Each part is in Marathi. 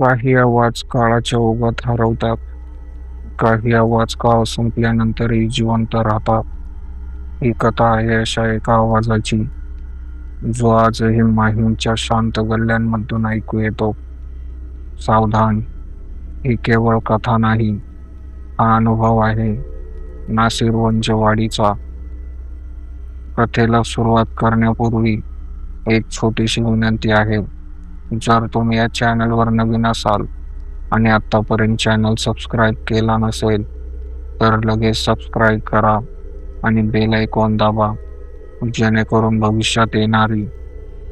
काही आवाज काळाच्या ओघात हरवतात. काही आवाज काळ संपल्यानंतरही जिवंत राहतात. ही कथा आहे अशा एका आवाजाची. जो आजही माहीमच्या शांत गल्ल्यांमधून ऐकू येतो. सावधान ही केवळ कथा नाही हा अनुभव आहे नासिर वंजवाडीचा. कथेला सुरुवात करण्यापूर्वी एक छोटीशी विनंती आहे. जर तुम्ही या चॅनलवर नवीन असाल आणि आत्तापर्यंत चॅनल सबस्क्राईब केला नसेल तर लगेच सबस्क्राईब करा आणि बेल आयकॉन दाबा जेणेकरून भविष्यात येणारी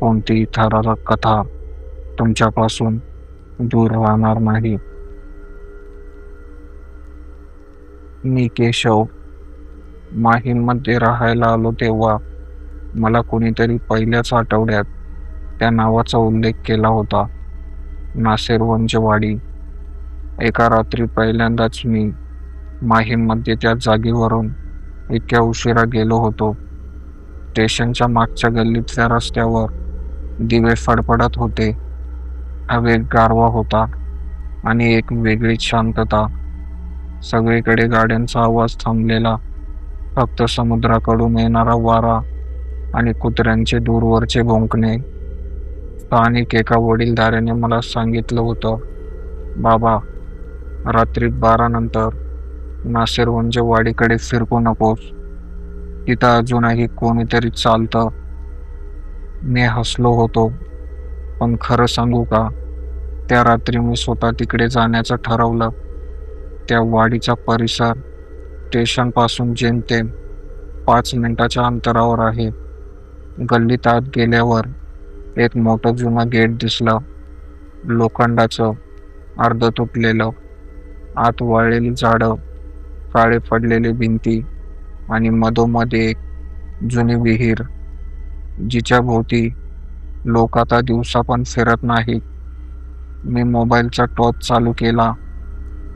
कोणतीही थरारक कथा तुमच्यापासून दूर राहणार नाही. मी केशव माहीममध्ये राहायला आलो तेव्हा मला कोणीतरी पहिल्याच आठवड्यात त्या नावाचा उल्लेख केला होता. नासेर वंजवाडी एका रात्री पहिल्यांदाच मी माहीममध्ये त्या जागेवरून इतक्या उशिरा गेलो होतो. स्टेशनच्या मागच्या गल्लीतल्या रस्त्यावर दिवे फडफडत होते. हवेत गारवा होता आणि एक वेगळीच शांतता. सगळीकडे गाड्यांचा आवाज थांबलेला. फक्त समुद्राकडून येणारा वारा आणि कुत्र्यांचे दूरवरचे भोंकणे. स्थानिक एका वडीलधाऱ्याने मला सांगितलं होतं बाबा रात्री बारानंतर नंतर वाडीकडे फिरकू नकोस. तिथं अजूनही कोणीतरी चालतं. मी हसलो होतो पण खरं सांगू का? त्या रात्री मी स्वतः तिकडे जाण्याचं ठरवलं. त्या वाडीचा परिसर स्टेशनपासून जेमतेम पाच मिनिटाच्या अंतरावर आहे. गल्लीत आत गेल्यावर एक मोठं जुनं गेट दिसलं. लोखंडाचं अर्ध तुटलेलं आत वाळलेली झाडं काळे पडलेली भिंती आणि मधोमध्ये एक जुनी विहीर जिच्या भोवती लोक आता दिवसा पण फिरत नाहीत. मी मोबाईलचा टॉर्च चालू केला.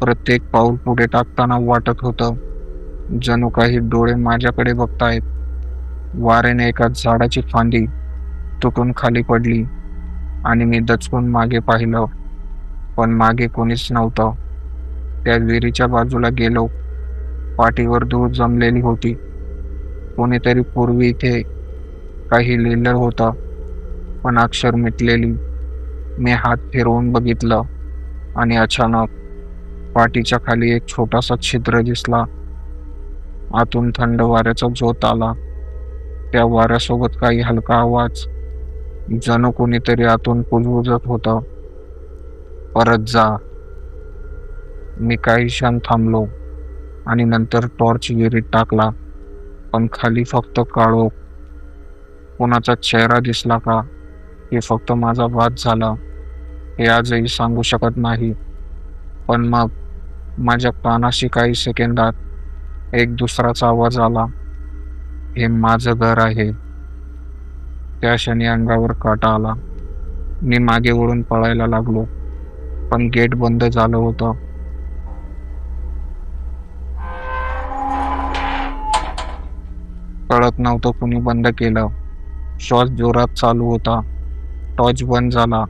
प्रत्येक पाऊल पुढे टाकताना वाटत होतं जणू काही डोळे माझ्याकडे बघतायत. वाऱ्याने एका झाडाची फांदी तुटून खाली पडली आणि मी दचकून मागे पाहिलं. पण मागे कोणीच नव्हतं. त्या विहिरीच्या बाजूला गेलो. पाठीवर धूळ जमलेली होती. कोणीतरी पूर्वी इथे काही लिहिलं होतं पण अक्षर मिटलेली. मी हात फिरवून बघितलं आणि अचानक पाठीच्या खाली एक छोटासा छिद्र दिसला. आतून थंड वाऱ्याचा झोत आला. त्या वाऱ्यासोबत काही हलका आवाज जणू कोणीतरी आतून कुजबुजत होतं. परत जा. मी काही क्षण थांबलो आणि नंतर टॉर्च विहिरीत टाकला. पण खाली फक्त काळो. कोणाचा चेहरा दिसला का? हे फक्त माझा वाद झाला. हे आजही सांगू शकत नाही. पण मग माझ्या कानाशी काही सेकंदात एक दुसराचा आवाज आला. हे माझं घर आहे. त्या क्षणी अंगावर काटा आला. मी मागे वळून पळायला लागलो पण गेट बंद झालं होतं. कळत नव्हतं कुणी बंद केलं. श्वास जोरात चालू होता. टॉर्च बंद झाला.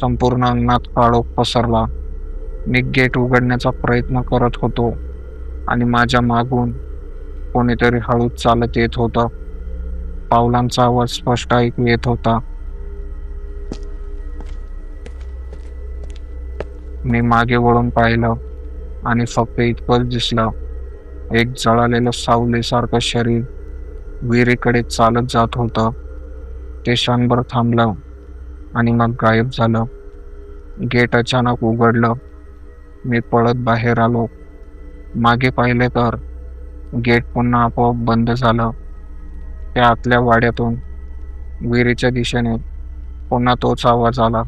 संपूर्ण अंगणात काळोख पसरला. मी गेट उघडण्याचा प्रयत्न करत होतो आणि माझ्या मागून कोणीतरी हळूच चालत येत होतं. पावलांचा आवाज स्पष्ट ऐकू येत होता. मी मागे वळून पाहिलं आणि फक्त इतकंच दिसलं. एक जळालेलं सावलीसारखं शरीर विहिरीकडे चालत जात होतं. ते क्षणभर थांबलं आणि मग गायब झालं. गेट अचानक उघडलं. मी पळत बाहेर आलो. मागे पाहिले तर गेट पुन्हा आपोआप बंद झालं. त्या आतल्या वाड्यातून विहिरीच्या दिशेने पुन्हा तोच आवाज आला.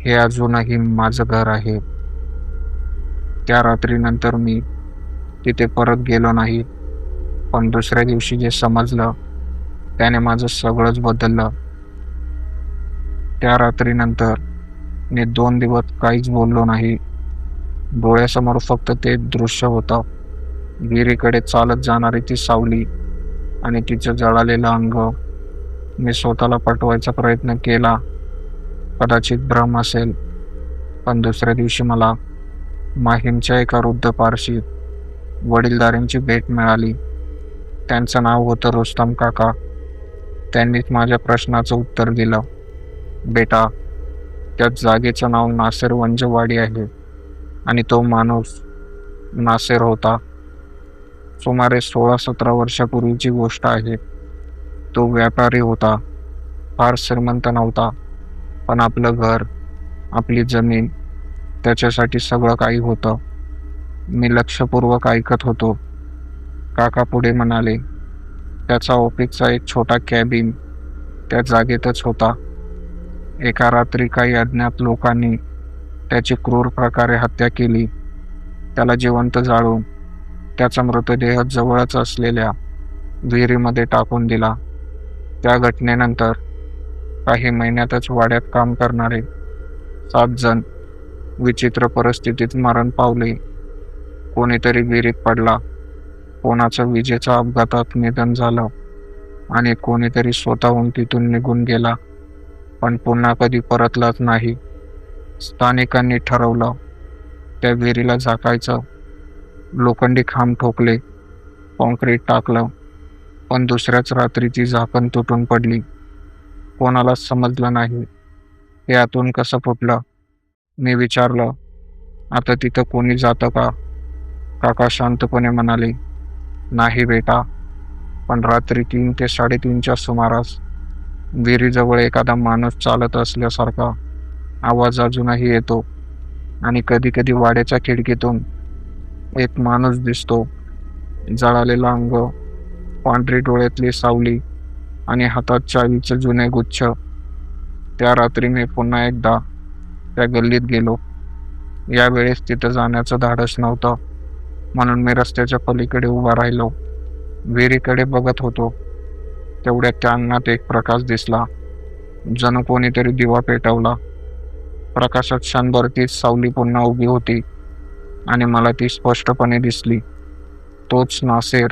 हे अजूनही माझं घर आहे. त्या रात्रीनंतर मी तिथे परत गेलो नाही. पण दुसऱ्या दिवशी जे समजलं त्याने माझं सगळंच बदललं. त्या रात्रीनंतर मी दोन दिवस काहीच बोललो नाही. डोळ्यासमोर फक्त ते दृश्य होतं. विहिरीकडे चालत जाणारी ती सावली आणि तिचं जळालेलं अंग. मी स्वतःला पटवायचा प्रयत्न केला. कदाचित भ्रम असेल. पण दुसऱ्या दिवशी मला माहीमच्या एका वृद्ध पारशी वडीलधाऱ्यांची भेट मिळाली. त्यांचं नाव होतं रुस्तम काका. त्यांनीच माझ्या प्रश्नाचं उत्तर दिलं. बेटा त्या जागेचं नाव नासेर वंजवाडी आहे आणि तो माणूस नासेर होता. सुमारे सोळा सतरा वर्षापूर्वीची गोष्ट आहे. तो व्यापारी होता. फार श्रीमंत नव्हता. पण आपलं घर आपली जमीन त्याच्यासाठी सगळं काही होतं. मी लक्षपूर्वक ऐकत होतो. काका पुढे म्हणाले त्याचा ऑफिसचा एक छोटा कॅबिन त्या जागेतच होता. एका रात्री काही अज्ञात लोकांनी त्याची क्रूर प्रकारे हत्या केली. त्याला जिवंत जाळून त्याचा मृतदेह जवळच असलेल्या विहिरीमध्ये टाकून दिला. त्या घटनेनंतर काही महिन्यातच वाड्यात काम करणारे सात जण विचित्र परिस्थितीत मरण पावले. कोणीतरी विहिरीत पडला. कोणाचं विजेचा अपघातात निधन झालं आणि कोणीतरी स्वतःहून तिथून निघून गेला. पण पुन्हा कधी परतलाच नाही. स्थानिकांनी ठरवलं त्या विहिरीला झाकायचं. लोखंडी खांब ठोकले कॉन्क्रीट टाकलं पण दुसऱ्याच रात्री ती झाकण तुटून पडली. कोणालाच समजलं नाही. हे आतून कसं फुटलं? मी विचारलं आता तिथं कोणी जातं का? काका शांतपणे म्हणाले नाही बेटा पण रात्री तीन ते साडेतीनच्या सुमारास विहिरीजवळ एखादा माणूस चालत असल्यासारखा आवाज अजूनही येतो आणि कधी कधी वाड्याच्या खिडकीतून एक माणूस दिसतो. जळालेला अंग पांढरी डोळ्यातली सावली आणि हातात चावीचे जुने गुच्छ. त्या रात्री मी पुन्हा एकदा त्या गल्लीत गेलो. यावेळेस तिथं जाण्याचं धाडस नव्हतं. म्हणून मी रस्त्याच्या पलीकडे उभा राहिलो. विहिरीकडे बघत होतो. तेवढ्यात त्या अंगणात एक प्रकाश दिसला. जणू कोणीतरी दिवा पेटवला. प्रकाशात क्षणभर तीच सावली पुन्हा उभी होती. आणि मला ती स्पष्टपणे दिसली. तोच नासेर.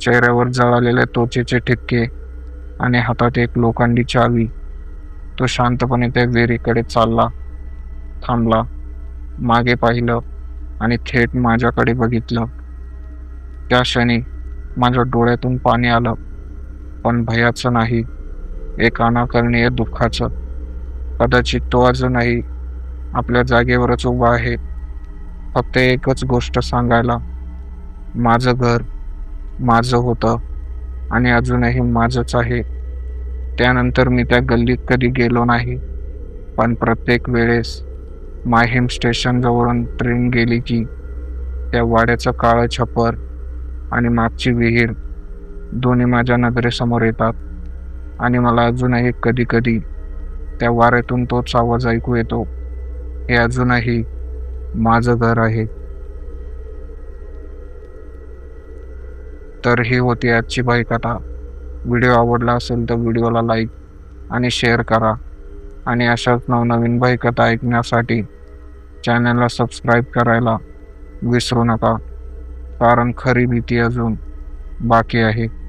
चेहऱ्यावर जळालेले त्वचेचे ठिपके आणि हातात एक लोखंडी चावी. तो शांतपणे त्या विहिरीकडे चालला थांबला मागे पाहिलं आणि थेट माझ्याकडे बघितलं. त्या क्षणी माझ्या डोळ्यातून पाणी आलं पण भयाचं नाही एक अनाकरणीय दुःखाचं. कदाचित तो अजूनही आपल्या जागेवरच उभा आहे. फक्त एकच गोष्ट सांगायला. माझं घर माझं होतं आणि अजूनही माझंच आहे. त्यानंतर मी त्या गल्लीत कधी गेलो नाही. पण प्रत्येक वेळेस माहीम स्टेशनजवळून ट्रेन गेली की त्या वाड्याचं काळं छप्पर आणि मागची विहीर दोन्ही माझ्या नजरेसमोर येतात. आणि मला अजूनही कधी कधी त्या वाऱ्यातून तोच आवाज ऐकू येतो. हे अजूनही माझं घर आहे. तर ही होती आजची बाईकथा. व्हिडिओ आवडला असेल तर व्हिडिओला लाईक आणि शेअर करा. आणि अशाच नवनवीन बाईकथा ऐकण्यासाठी चॅनलला सबस्क्राईब करायला विसरू नका. कारण खरी भीती अजून बाकी आहे.